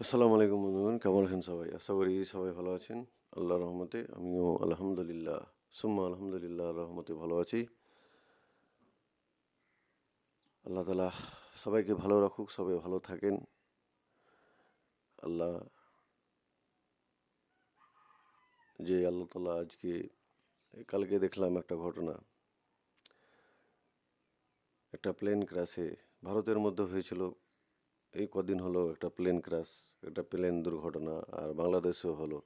আসসালামু আলাইকুম বন্ধুগণ, কেমন আছেন সবাই? আশা করি সবাই ভালো আছেন। আল্লাহ রহমতে আমিও আলহামদুলিল্লাহ, সুম্মা আলহামদুলিল্লাহ রহমতে ভালো আছি। আল্লাহ তালা সবাইকে ভালো রাখুক, সবাই ভালো থাকেন। আল্লাহ যে আল্লাহ তালা আজকে, কালকে দেখলাম একটা ঘটনা। একটা প্লেন ক্রাশে ভারতের মধ্যে হয়েছিল। এই কদিন হলো একটা প্লেন ক্রাশ একটা প্লেন দুর্ঘটনা, আর বাংলাদেশেও হলো।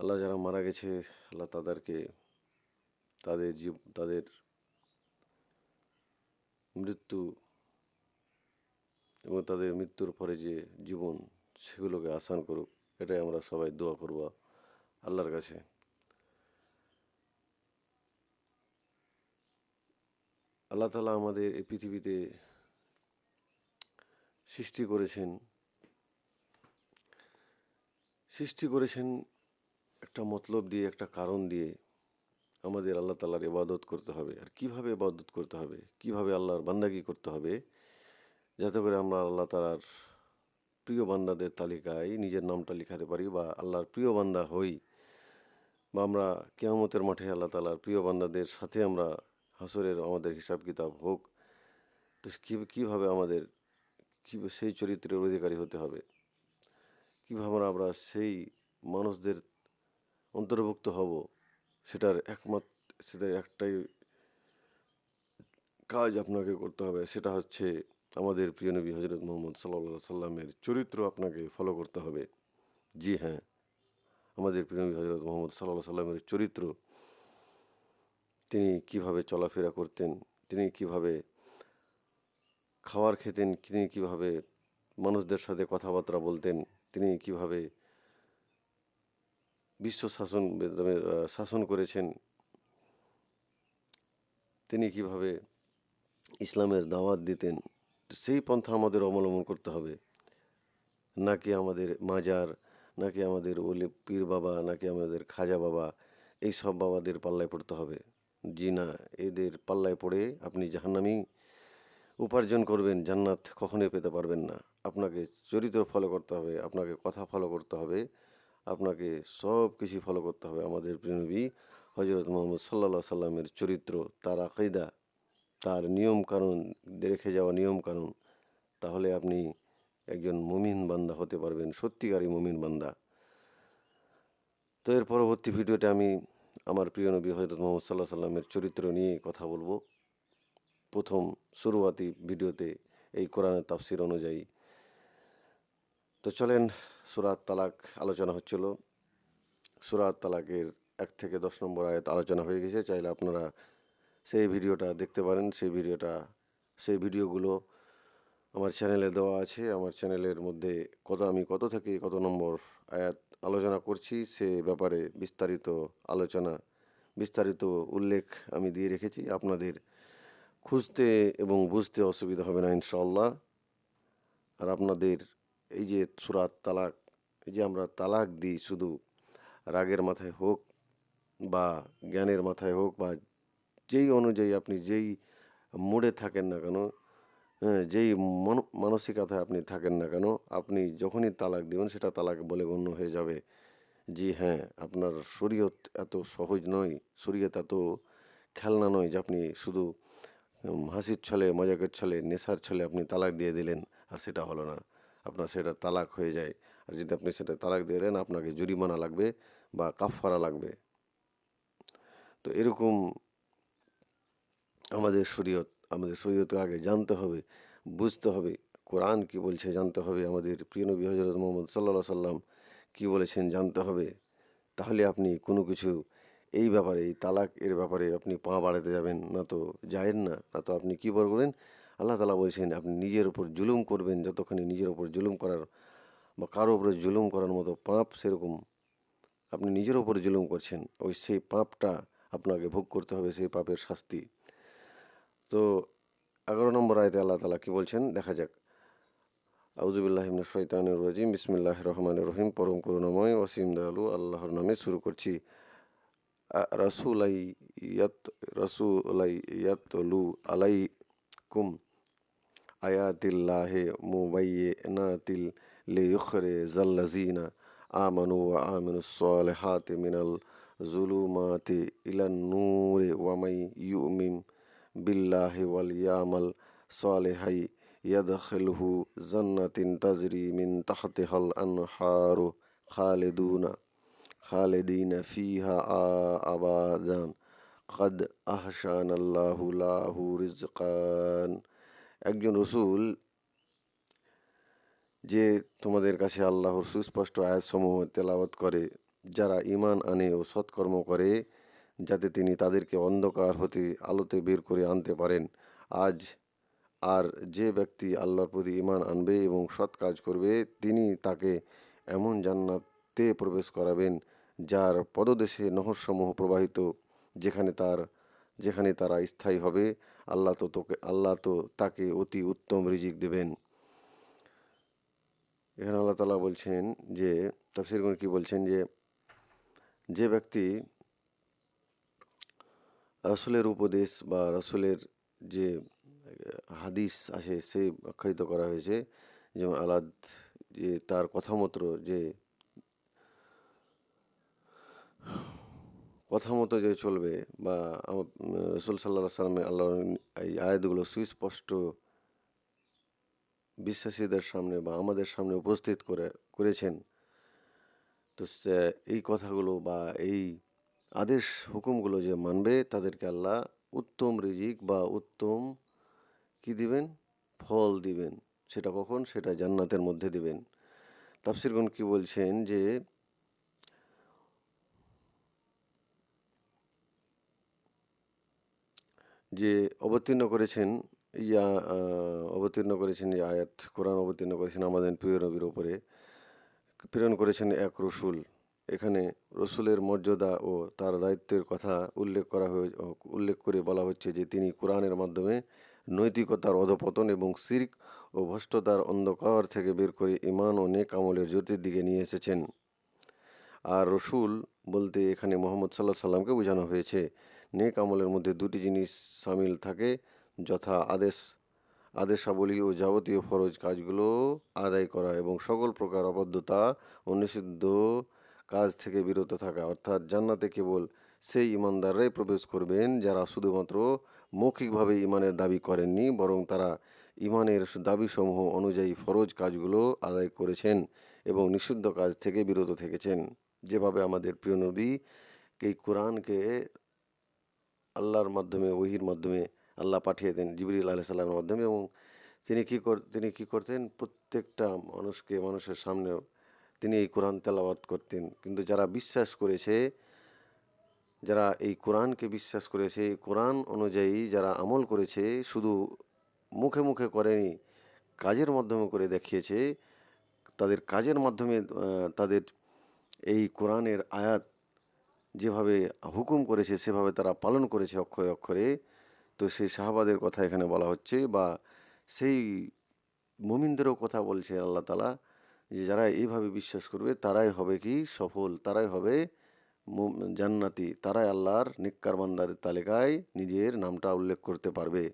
আল্লাহ যারা মারা গেছে, আল্লাহ তাদেরকে তাদের জীব, তাদের মৃত্যু এবং তাদের মৃত্যুর পরে যে জীবন, সেগুলোকে আসান করুক, এটাই আমরা সবাই দোয়া করব আল্লাহর কাছে। আল্লাহ তালা আমাদের এই পৃথিবীতে সৃষ্টি করেছেন। সৃষ্টি করেছেন একটা মতলব দিয়ে, একটা কারণ দিয়ে আমাদের আল্লাহ তালার ইবাদত করতে হবে। আর কীভাবে ইবাদত করতে হবে? কীভাবে আল্লাহর বান্দাগি করতে হবে? যাতে করে আমরা আল্লাহ তালার প্রিয় বান্দাদের তালিকায় নিজের নামটা লিখাতে পারি বা আল্লাহর প্রিয় বান্দা হই বা আমরা কেয়ামতের মাঠে আল্লাহ তালার প্রিয় বান্দাদের সাথে আমরা হাসরের আমাদের হিসাব কিতাব হোক, তো কীভাবে আমাদের কী সেই চরিত্রের অধিকারী হতে হবে? কীভাবে আমরা সেই মানুষদের অন্তর্ভুক্ত হব? সেটার একমাত্র সেটার একটাই কাজ আপনাকে করতে হবে। সেটা হচ্ছে আমাদের প্রিয় নবী হজরত মোহাম্মদ সাল্লা সাল্লামের চরিত্র আপনাকে ফলো করতে হবে। জি হ্যাঁ আমাদের প্রিয় নবী হজরত মোহাম্মদ সাল্লাহ সাল্লামের চরিত্র, তিনি কীভাবে চলাফেরা করতেন, তিনি কীভাবে খাবার খেতেন, তিনি কীভাবে মানুষদের সাথে কথাবার্তা বলতেন, তিনি কীভাবে বিশ্ব শাসন শাসন করেছেন, তিনি কীভাবে ইসলামের দাওয়াত দিতেন, সেই পন্থা আমাদের অবলম্বন করতে হবে। নাকি আমাদের মাজার, নাকি আমাদের ওলি, পীর বাবা, নাকি আমাদের খাজা বাবা, এই সব বাবাদের পাল্লায় পড়তে হবে। জি না, এদের পাল্লায় পড়ে আপনি জাহান্নামি উপার্জন করবেন, জান্নাত কখনোই পেতে পারবেন না। আপনাকে চরিত্র ফলো করতে হবে, আপনাকে কথা ফলো করতে হবে, আপনাকে সব কিছু ফলো করতে হবে আমাদের প্রিয়নবী হজরত মোহাম্মদ সাল্লা সাল্লামের চরিত্র, তার আকাইদা তার নিয়ম কানুন রেখে যাওয়া নিয়ম কানুন তাহলে আপনি একজন মুমিন বান্দা হতে পারবেন সত্যিকারী মুমিন বান্দা। তো এর পরবর্তী ভিডিওতে আমি আমার প্রিয় নবী হজরত মোহাম্মদ সাল্লাহ সাল্লামের চরিত্র নিয়ে কথা বলব। প্রথম শুরুয়াতি ভিডিওতে এই কোরআনের তাফসির অনুযায়ী। তো চলেন, সুরাত তালাক আলোচনা হচ্ছিল। সুরাত তালাকের এক থেকে দশ নম্বর আয়াত আলোচনা হয়ে গেছে। চাইলে আপনারা সেই ভিডিওটা দেখতে পারেন। সেই ভিডিওটা, সেই ভিডিওগুলো আমার চ্যানেলে দেওয়া আছে। আমার চ্যানেলের মধ্যে কত, আমি কত থেকে কত নম্বর আয়াত আলোচনা করছি সে ব্যাপারে বিস্তারিত আলোচনা, বিস্তারিত উল্লেখ আমি দিয়ে রেখেছি। আপনাদের খুঁজতে এবং বুঝতে অসুবিধা হবে না ইনশাল্লাহ আর আপনাদের এই যে সুরাত তালাক, এই যে আমরা তালাক দিই শুধু রাগের মাথায় হোক বা জ্ঞানের মাথায় হোক বা যেই অনুযায়ী আপনি যেই মোড়ে থাকেন না কেন হ্যাঁ যেই মন- মানসিকতায় আপনি থাকেন না কেন, আপনি যখনই তালাক দিবেন সেটা তালাক বলে গণ্য হয়ে যাবে। জি হ্যাঁ আপনার শরীয়ত এত সহজ নয়, শরীয়ত এত খেলনা নয় যে আপনি শুধু হাসির ছলে, মজাকের ছলে, নেশার ছলে আপনি তালাক দিয়ে দিলেন আর সেটা হলো না। আপনার সেটা তালাক হয়ে যায়। আর যদি আপনি সেটা তালাক দিয়ে দেন, আপনাকে জরিমানা লাগবে বা কাফফারা লাগবে। তো এরকম আমাদের শরীয়ত, আমাদের শরীয়তকে আগে জানতে হবে, বুঝতে হবে। কোরআন কি বলছে জানতে হবে। আমাদের প্রিয় নবী হজরত মোহাম্মদ সাল্লা সাল্লাম কি বলেছেন জানতে হবে। তাহলে আপনি কোনো কিছু এই ব্যাপারে, এই তালাক এর ব্যাপারে আপনি পা বাড়াতে যাবেন, না তো যায়েন না না তো আপনি কী বল করেন আল্লাহ তালা বলছেন, আপনি নিজের ওপর জুলুম করবেন, যতখানি নিজের ওপর জুলুম করার বা কারও উপরে জুলুম করার মতো পাপ সেরকম আপনি নিজের ওপর জুলুম করছেন, ওই সেই পাপটা আপনাকে ভোগ করতে হবে, সেই পাপের শাস্তি। তো এগারো নম্বর আয়তে আল্লাহ তালা কি বলছেন? দেখা যাক। আউজুবিল্লাহ ইমনা শৈতানুর রাজিম বিসমিল্লাহ রহমান রহিম, পরম করুণাময় ওসিম দয়ালু, আল্লাহর নামে শুরু করছি। رسولي يت رسولي يتلو عليكم آيات الله مبينات ليخرج الذين آمنوا وعملوا الصالحات من الظلمات إلى النور ومن يؤمن بالله واليوم صالحا يدخله جنة تجري من تحتها الأنهار خالدون খালিদুনা ফিহা আবাদান আহসান আল্লাহু লাহু রিজকান একজন রসুল যে তোমাদের কাছে আল্লাহর সুস্পষ্ট আয়াতসমূহ তেলাওয়াত করে, যারা ইমান আনে ও সৎকর্ম করে, যাতে তিনি তাদেরকে অন্ধকার হতে, আলোতে বের করে আনতে পারেন। আজ আর যে ব্যক্তি আল্লাহর প্রতি ইমান আনবে এবং সৎ কাজ করবে, তিনি তাকে এমন জান্নাতে প্রবেশ করাবেন, যার পদদেশে নহরসমূহ প্রবাহিত, যেখানে তার, যেখানে তারা স্থায়ী হবে, আল্লাহ তো তোকে, আল্লাহ তো তাকে অতি উত্তম রিজিক দেবেন। এখানে আল্লাহ তালা বলছেন যে তাফসিরগণ কি বলছেন যে যে ব্যক্তি রাসুলের উপদেশ বা রাসুলের যে হাদিস আছে সে আখ্যায়িত করা হয়েছে, যেমন আলাদ, যে তার কথা মতো যে কথা মতো যে চলবে বা রসুল সাল্লাহ সাল্লামে আল্লাহ এই আয়াতগুলো সুস্পষ্ট বিশ্বাসীদের সামনে বা আমাদের সামনে উপস্থিত করে, করেছেন। তো এই কথাগুলো বা এই আদেশ, হুকুমগুলো যে মানবে, তাদেরকে আল্লাহ উত্তম রিজিক বা উত্তম কি দিবেন? ফল দিবেন। সেটা কখন? সেটা জান্নাতের মধ্যে দিবেন। তাফসিরগণ কি বলছেন যে যে অবতীর্ণ করেছেন, ইয়া অবতীর্ণ করেছেন এই আয়াত, কোরআন অবতীর্ণ করেছেন আমাদের প্রিয় নবীর ওপরে। প্রেরণ করেছেন এক রসুল। এখানে রসুলের মর্যাদা ও তার দায়িত্বের কথা উল্লেখ করা হয়ে উল্লেখ করে বলা হচ্ছে যে তিনি কোরআনের মাধ্যমে নৈতিকতার অধপতন এবং সির্ক ও ভ্রষ্টতার অন্ধকার থেকে বের করে ইমান ও নেক আমলের জ্যোতির দিকে নিয়ে এসেছেন। আর রসুল বলতে এখানে মোহাম্মদ সাল্লাহ সাল্লামকে বোঝানো হয়েছে নেক আমলের মধ্যে দুটি জিনিস সামিল থাকে, যথা আদেশ, আদেশাবলী ও যাবতীয় ফরজ কাজগুলো আদায় করা এবং সকল প্রকার অবদ্ধতা ও নিষিদ্ধ কাজ থেকে বিরত থাকা। অর্থাৎ জান্নাতে কেবল সেই ইমানদাররাই প্রবেশ করবেন যারা শুধুমাত্র মৌখিকভাবে ইমানের দাবি করেননি, বরং তারা ইমানের দাবিসমূহ অনুযায়ী ফরজ কাজগুলো আদায় করেছেন এবং নিষিদ্ধ কাজ থেকে বিরত থেকেছেন। যেভাবে আমাদের প্রিয় নবী এই কোরআনকে আল্লাহর মাধ্যমে, ওহির মাধ্যমে আল্লাহ পাঠিয়ে দেন জিবরিল আলাহ সাল্লামের মাধ্যমে এবং তিনি কী কর, তিনি কী করতেন? প্রত্যেকটা মানুষকে মানুষের সামনে তিনি এই কোরআন তেলাওয়াত করতেন। কিন্তু যারা বিশ্বাস করেছে, যারা এই কোরআনকে বিশ্বাস করেছে এই কোরআন অনুযায়ী যারা আমল করেছে, শুধু মুখে মুখে করেনি, কাজের মাধ্যমে করে দেখিয়েছে, তাদের কাজের মাধ্যমে তাদের এই কোরআনের আয়াত যেভাবে হুকুম করেছে, সেভাবে তারা পালন করেছে অক্ষরে অক্ষরে। তো সেই শাহবাদের কথা এখানে বলা হচ্ছে বা সেই মুমিনদেরও কথা বলছে আল্লাহ তালা যে যারা এইভাবে বিশ্বাস করবে, তারাই হবে কি সফল, তারাই হবে জান্নাতি, তারাই আল্লাহর নিক্কার বান্দার তালিকায় নিজের নামটা উল্লেখ করতে পারবে।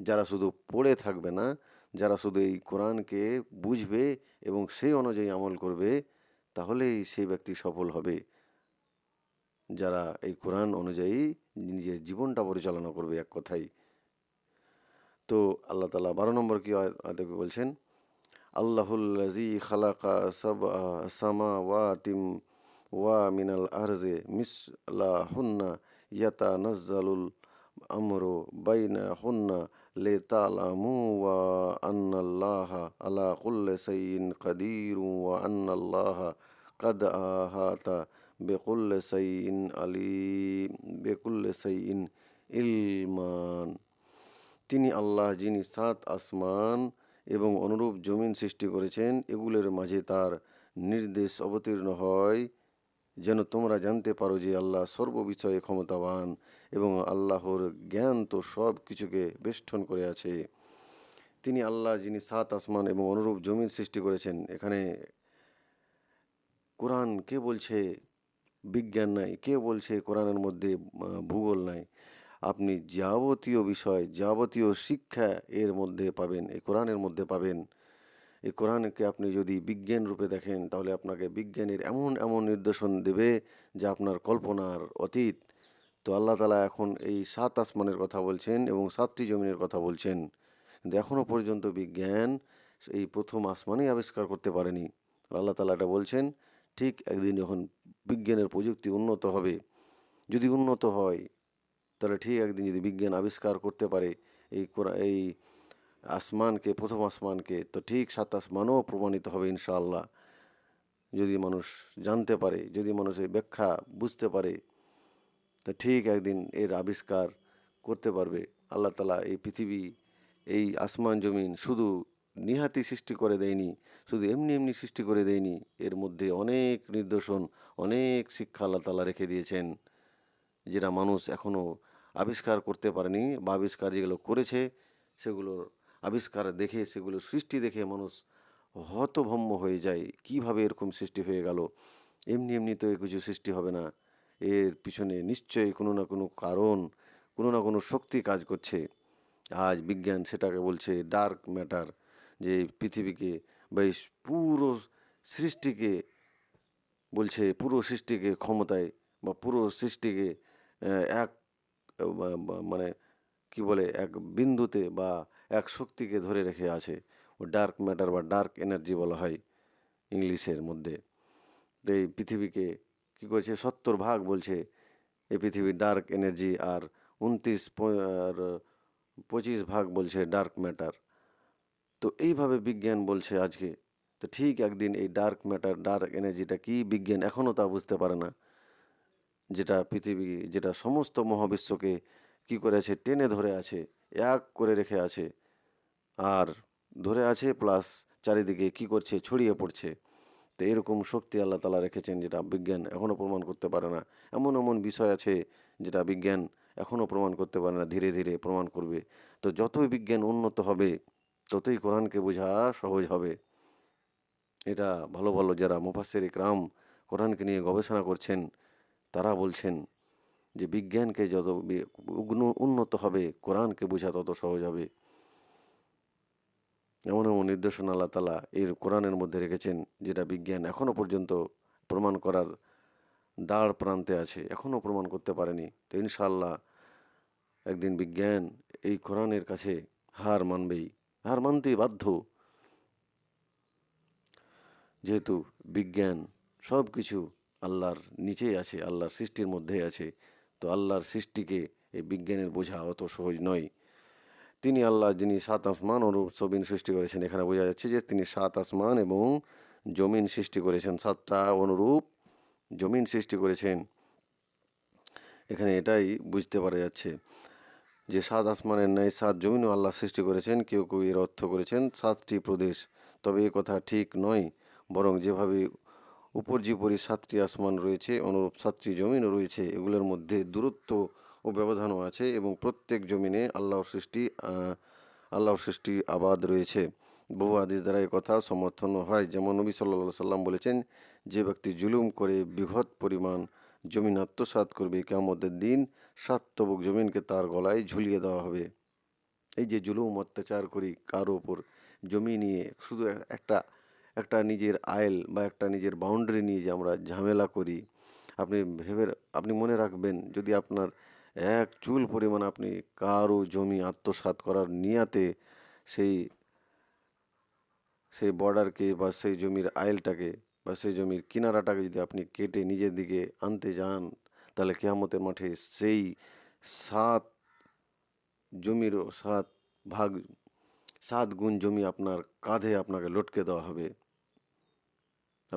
যারা শুধু পড়ে থাকবে না, যারা শুধু এই কোরআনকে বুঝবে এবং সেই অনুযায়ী আমল করবে, তাহলেই সেই ব্যক্তি সফল হবে। যারা এই কোরআন অনুযায়ী নিজের জীবনটা পরিচালনা করবে এক কথাই। তো আল্লাহ তালা বারো নম্বর কি আদবি বলছেন আল্লাহুল্লাজি খালাকা সাব সামা ওয়া তিম ওয়া মিনাল আরজে মিস লা হুন্না ইয়াতা নজ্জালুল আমরো বাইনা হুন্না লে তালামু ওয়া আন্নাল্লাহ আলা কুল্লে সাইন কাদির ওয়া আন্নাল্লাহ কাদ আহাতা বেকুল্লে সাইন আলিম, বেকুল্লে সাইন ইলমান। তিনি আল্লাহ, যিনি সাত আসমান এবং অনুরূপ জমিন সৃষ্টি করেছেন, এগুলোর মাঝে তার নির্দেশ অবতীর্ণ হয়, যেন তোমরা জানতে পারো যে আল্লাহ সর্ববিষয়ে ক্ষমতাবান এবং আল্লাহর জ্ঞান তো সব কিছুকে বেষ্টন করে আছে। তিনি আল্লাহ, যিনি সাত আসমান এবং অনুরূপ জমিন সৃষ্টি করেছেন, এখানে কোরআন কে বলছে? বিজ্ঞান নাই, কে বলছে কোরআনের মধ্যে ভূগোল নাই। আপনি যাবতীয় বিষয়, যাবতীয় শিক্ষা এর মধ্যে পাবেন, এই কোরআনের মধ্যে পাবেন। এই কোরআনকে আপনি যদি বিজ্ঞান রূপে দেখেন, তাহলে আপনাকে বিজ্ঞানের এমন এমন নির্দেশন দেবে যা আপনার কল্পনার অতীত। তো আল্লাহ তালা এখন এই সাত আসমানের কথা বলছেন এবং সাতটি জমিনের কথা বলছেন। কিন্তু এখনও পর্যন্ত বিজ্ঞান এই প্রথম আসমানই আবিষ্কার করতে পারেনি। আল্লাহ তালা এটা বলছেন, ঠিক একদিন যখন বিজ্ঞানের প্রযুক্তি উন্নত হবে। যদি উন্নত হয়, তাহলে ঠিক একদিন যদি বিজ্ঞান আবিষ্কার করতে পারে, এই এই আসমানকে, প্রথম আসমানকে, তো ঠিক সাত আসমানও প্রমাণিত হবে ইনশাআল্লাহ। যদি মানুষ জানতে পারে, যদি মানুষ এই ব্যাখ্যা বুঝতে পারে, তা ঠিক একদিন এর আবিষ্কার করতে পারবে। আল্লাহ তালা এই পৃথিবী, এই আসমান জমিন শুধু নিহাতি সৃষ্টি করে দেয়নি, শুধু এমনি এমনি সৃষ্টি করে দেয়নি, এর মধ্যে অনেক নির্দেশন অনেক শিক্ষা আল্লাহ তালা রেখে দিয়েছেন, যেটা মানুষ এখনও আবিষ্কার করতে পারেনি বা আবিষ্কার যেগুলো করেছে সেগুলোর আবিষ্কার দেখে, সেগুলো সৃষ্টি দেখে মানুষ হতভম্ব হয়ে যায়, কীভাবে এরকম সৃষ্টি হয়ে গেল? এমনি এমনি তো কিছু সৃষ্টি হবে না, এর পিছনে নিশ্চয়ই কোনো না কোনো কারণ, কোনো না কোনো শক্তি কাজ করছে। আজ বিজ্ঞান সেটাকে বলছে ডার্ক ম্যাটার যে পৃথিবীকে বা এই পুরো সৃষ্টিকে বলছে, পুরো সৃষ্টিকে ক্ষমতায় বা পুরো সৃষ্টিকে এক মানে কি বলে, এক বিন্দুতে বা এক শক্তিকে ধরে রেখে আছে। ও ডার্ক ম্যাটার বা ডার্ক এনার্জি বলা হয় ইংলিশের মধ্যে। তো এই পৃথিবীকে কী করেছে? সত্তর ভাগ বলছে এই পৃথিবীর ডার্ক এনার্জি আর উনত্রিশ আর পঁচিশ ভাগ বলছে ডার্ক ম্যাটার তো এইভাবে বিজ্ঞান বলছে আজকে। তো ঠিক একদিন এই ডার্ক ম্যাটার ডার্ক এনার্জিটা কি বিজ্ঞান এখনও তা বুঝতে পারে না। যেটা পৃথিবী, যেটা সমস্ত মহাবিশ্বকে কি করেছে টেনে ধরে আছে, এক করে রেখে আছে। আর ধরে আছে প্লাস চারিদিকে কি করছে, ছড়িয়ে পড়ছে। তো এরকম শক্তি আল্লাহ তালা রেখেছেন যেটা বিজ্ঞান এখনও প্রমাণ করতে পারে না। এমন এমন বিষয় আছে যেটা বিজ্ঞান এখনও প্রমাণ করতে পারে না, ধীরে ধীরে প্রমাণ করবে। তো যতই বিজ্ঞান উন্নত হবে ততই কোরআনকে বোঝা সহজ হবে। এটা ভালো ভালো যারা মুফাসের ইকরাম কোরআনকে নিয়ে গবেষণা করছেন, তারা বলছেন যে বিজ্ঞানকে যত উন্নত হবে, কোরআনকে বোঝা তত সহজ হবে। এমন এমন নির্দেশনা আল্লাহ তালা এর কোরআনের মধ্যে রেখেছেন, যেটা বিজ্ঞান এখনও পর্যন্ত প্রমাণ করার দাঁড় প্রান্তে আছে এখনও প্রমাণ করতে পারেনি। তো ইনশাল্লাহ একদিন বিজ্ঞান এই কোরআনের কাছে হার মানবেই। হার মানতেই বাধ্য। যেহেতু বিজ্ঞান সব কিছু আল্লাহর নিচেই আছে, আল্লাহর সৃষ্টির মধ্যেই আছে, তো আল্লাহর সৃষ্টিকে এই বিজ্ঞানের বোঝা অত সহজ নয়। তিনি আল্লাহ, যিনি সাত আসমান ও সবিন সৃষ্টি করেছেন, এখানে বোঝা যাচ্ছে যে তিনি সাত আসমান এবং জমিন সৃষ্টি করেছেন। সাতটা অনুরূপ জমিন সৃষ্টি করেছেন। এখানে এটাই বুঝতে পারা যাচ্ছে। যে সাত আসমানের ন্যায়, সাত জমিনও আল্লাহ সৃষ্টি করেছেন, কেউ কেউ এর অর্থ করেছেন, সাতটি প্রদেশ। তবে এ কথা ঠিক নয়, বরং যেভাবে উপর্যুপরি সাতটি আসমান রয়েছে, অনুরূপ সাতটি জমিনও রয়েছে, এগুলোর মধ্যে দূরত্ব ও ব্যবধানও আছে এবং প্রত্যেক জমিনে আল্লাহর সৃষ্টি আল্লাহর সৃষ্টি আবাদ রয়েছে। বহু আদিস দ্বারা কথা সমর্থন হয়। যেমন নবী সাল্লা সাল্লাম বলেছেন, যে ব্যক্তি জুলুম করে বৃহৎ পরিমাণ জমিন আত্মসাৎ করবে কেমতের দিন সাত তবক জমিনকে তার গলায় ঝুলিয়ে দেওয়া হবে। এই যে জুলুম, অত্যাচার করি কারও ওপর জমি নিয়ে শুধু একটা একটা নিজের আইল বা একটা নিজের বাউন্ডারি নিয়ে যে আমরা ঝামেলা করি। আপনি ভেবে, আপনি মনে রাখবেন, যদি আপনার এক চুল পরিমাণ আপনি কারও জমি আত্মসাৎ করার নিয়াতে সেই সেই বর্ডারকে বা সেই জমির আইলটাকে বা সেই জমির কিনারাটাকে যদি আপনি কেটে নিজের দিকে আনতে যান, তাহলে কেয়ামতের মাঠে সেই সাত জমিরও সাত ভাগ, সাত গুণ জমি আপনার কাঁধে আপনাকে লটকে দেওয়া হবে।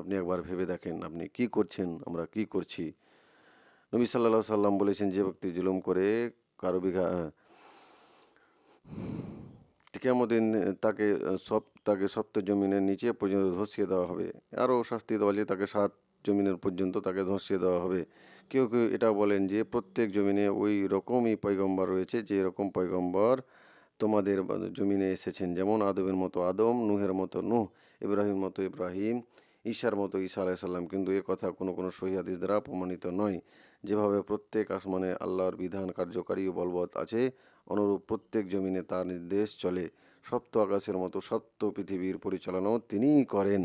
আপনি একবার ভেবে দেখেন আপনি কি করছেন, আমরা কি করছি? নবী সাল্লাহ সাল্লাম বলেছেন, যে ব্যক্তি জুলুম করে, কারও বিঘা কেমন তাকে সব, তাকে সপ্ত জমিনের নিচে পর্যন্ত ধসিয়ে দেওয়া হবে। আরও শাস্তি দেওয়া যে তাকে সাত জমিনের পর্যন্ত তাকে ধসিয়ে দেওয়া হবে। কেউ কেউ এটা বলেন যে, প্রত্যেক জমিনে ওই রকমই পয়গম্বর রয়েছে, যে এরকম পয়গম্বর তোমাদের জমিনে এসেছেন। যেমন আদমের মতো আদম, নুহের মতো নুহ ইব্রাহিম মতো ইব্রাহিম, ঈশার মতো ঈশা আলাইসাল্লাম কিন্তু এ কথা কোনো কোনো সহিহাদিস দ্বারা প্রমাণিত নয়। যেভাবে প্রত্যেক আসমানে আল্লাহর বিধান কার্যকারী ও বলবৎ আছে, অনুরূপ প্রত্যেক জমিনে তার নির্দেশ চলে। সপ্ত আকাশের মতো সপ্ত পৃথিবীর পরিচালনাও তিনিই করেন।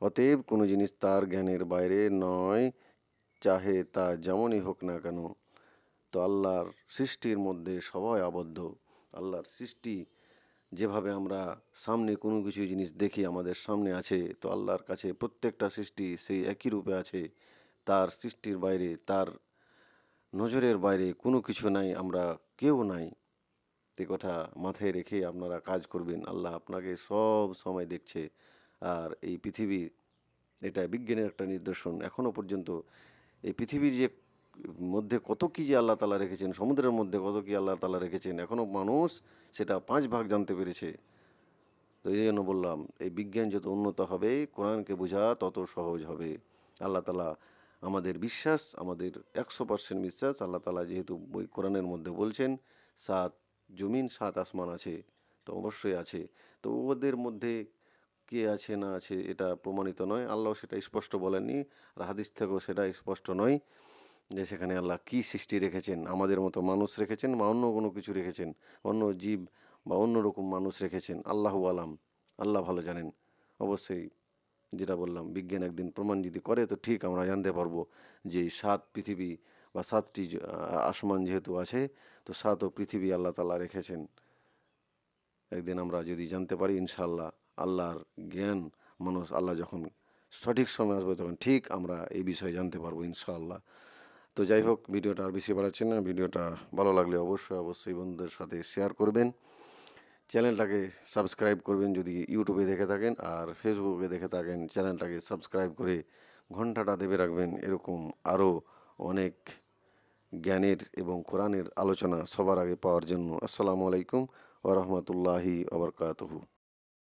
অতএব কোনো জিনিস তার জ্ঞানের বাইরে নয়, চাহে তা যেমনই হোক না কেন। তো আল্লাহর সৃষ্টির মধ্যে সবাই আবদ্ধ। আল্লাহর সৃষ্টি, যেভাবে আমরা সামনে কোনো কিছু জিনিস দেখি আমাদের সামনে আছে, তো আল্লাহর কাছে প্রত্যেকটা সৃষ্টি সেই একই রূপে আছে। তার সৃষ্টির বাইরে, তার নজরের বাইরে কোনো কিছু নাই, আমরা কেউ নাই। এ কথা মাথায় রেখে আপনারা কাজ করবেন। আল্লাহ আপনাকে সব সময় দেখছে। আর এই পৃথিবী, এটা বিজ্ঞানের একটা নিদর্শন। এখনও পর্যন্ত এই পৃথিবীর যে মধ্যে কত কী যে আল্লাহ তালা রেখেছেন, সমুদ্রের মধ্যে কত কী আল্লাহ তালা রেখেছেন এখনও মানুষ সেটা পাঁচ ভাগ জানতে পেরেছে। তো এই জন্য বললাম, এই বিজ্ঞান যত উন্নত হবে, কোরআনকে বোঝা তত সহজ হবে। আল্লাহ তালা আমাদের বিশ্বাস, আমাদের একশো পার্সেন্ট বিশ্বাস। আল্লাহ তালা যেহেতু বই কোরআনের মধ্যে বলছেন, সাত জমিন, সাত আসমান আছে, তো অবশ্যই আছে। তো ওদের মধ্যে কে আছে, না আছে, এটা প্রমাণিত নয়। আল্লাহ সেটা স্পষ্ট বলেননি, আর হাদিস থেকেও সেটা স্পষ্ট নয় যে সেখানে আল্লাহ কী সৃষ্টি রেখেছেন। আমাদের মতো মানুষ রেখেছেন বা অন্য কোনো কিছু রেখেছেন, অন্য জীব বা অন্য রকম মানুষ রেখেছেন। আল্লাহু আলাম, আল্লাহ ভালো জানেন। অবশ্যই যেটা বললাম, বিজ্ঞান একদিন প্রমাণ যদি করে, তো ঠিক আমরা জানতে পারব যে সাত পৃথিবী বা সাতটি আসমান যেহেতু আছে, তো সাত ও পৃথিবী আল্লাহ তালা রেখেছেন। একদিন আমরা যদি জানতে পারি ইনশাল্লাহ আল্লাহর জ্ঞান মানুষ, আল্লাহ যখন সঠিক সময় আসবে, তখন ঠিক আমরা এই বিষয়ে জানতে পারব, ইনশাআল্লাহ। তো যাই হোক, ভিডিওটা আর বেশি বাড়াচ্ছি না। ভিডিওটা ভালো লাগলে অবশ্যই অবশ্যই বন্ধুদের সাথে শেয়ার করবেন। চ্যানেলটাকে সাবস্ক্রাইব করবেন যদি ইউটিউবে দেখে থাকেন আর ফেসবুকে দেখে থাকেন, চ্যানেলটাকে সাবস্ক্রাইব করে ঘন্টাটা দেবে রাখবেন। এরকম আরও অনেক জ্ঞানের এবং কোরআনের আলোচনা সবার আগে পাওয়ার জন্য। আসসালামু আলাইকুম ওরহমতুল্লাহি আবরকাতহু